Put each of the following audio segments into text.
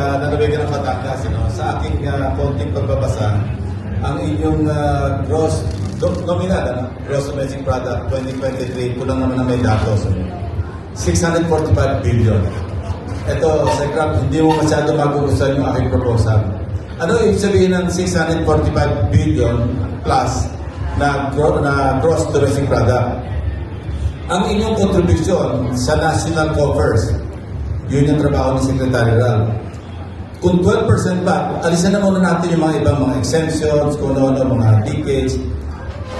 uh, nanabigan ng Batangas, you know, sa aking uh, konting pagbabasa, ang inyong uh, gross, do, nominal, ano, gross domestic product 2023, kulang naman na may datos. ano, 645 billion. Ito, sa graph, hindi mo masyado magugustuhan yung aking proposal. Ano ibig sabihin ng 645 billion plus na, na gross domestic product? Ang inyong contribution sa national coffers, yun yung trabaho ni Secretary Ral. Kung 12% ba, alisan na muna natin yung mga ibang mga exemptions, kung ano-ano, mga tickets.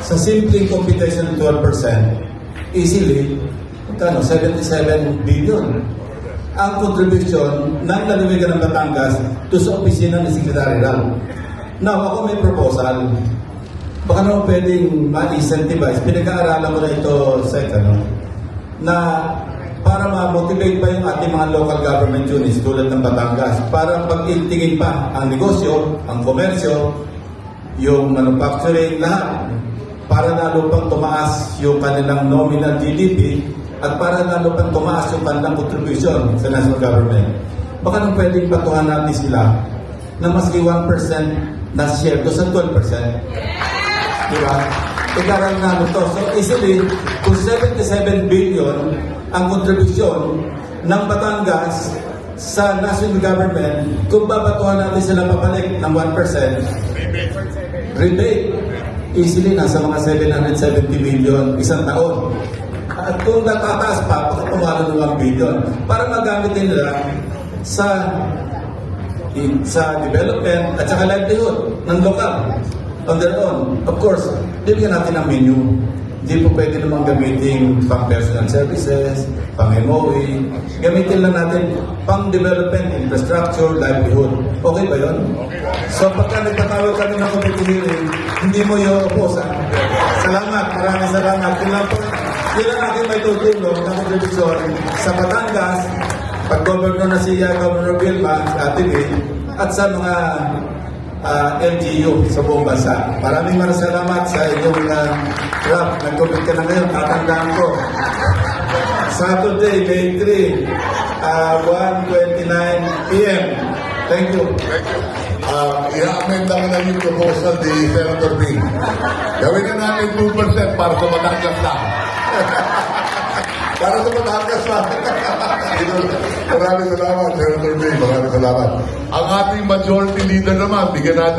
Sa simpleng computation ng 12%, easily, magkano? 77 billion. Ang contribution ng lalawigan ng Batangas to sa opisina ni Secretary Ral. Now, ako may proposal. Baka naman pwedeng ma-incentivize. Pinag-aaralan ko na ito sa ano, na para ma-motivate pa yung ating mga local government units tulad ng Batangas para pag-itingin pa ang negosyo, ang komersyo, yung manufacturing, lahat para lalo pang tumaas yung kanilang nominal GDP at para lalo pang tumaas yung kanilang contribution sa national government. Baka nang pwedeng patuhan natin sila na maski 1% na share ko sa 12%. Di ba? Ikaral na to. So easily, kung 77 billion ang kontribusyon ng Batangas sa national government, kung babatuhan natin sila papalik ng 1%, rebate, easily nasa mga 770 million isang taon. At kung natataas pa, baka pumalo ng 1 billion para magamit nila sa in, sa development at saka livelihood ng lokal on their own. Of course, bibigyan natin ng menu. Hindi po pwede namang gamitin pang personal services, pang MOE. Gamitin lang natin pang development, infrastructure, livelihood. Okay ba yun? So pagka nagtatawag kami ng committee hearing, hindi mo yung oppose. ah. Salamat, maraming salamat. Lang po, yun lang aking may tutulong na kontribusyon sa Batangas, pag-governor na siya, Governor Vilma, eh, at sa mga ah, LGU sa buong bansa. Maraming maraming salamat sa inyong uh, rap. Nag-comment ka na ngayon, tatandaan ko. Saturday, May 3, uh, 1.29 p.m. Thank you. Thank you. Uh, i-amend lang na yung proposal ni Senator Bing. Gawin na natin 2% para sa Batangas lang. para sa Batangas lang. Maraming salamat, Senator Bing. Maraming salamat. Ang ating majority leader naman, bigyan natin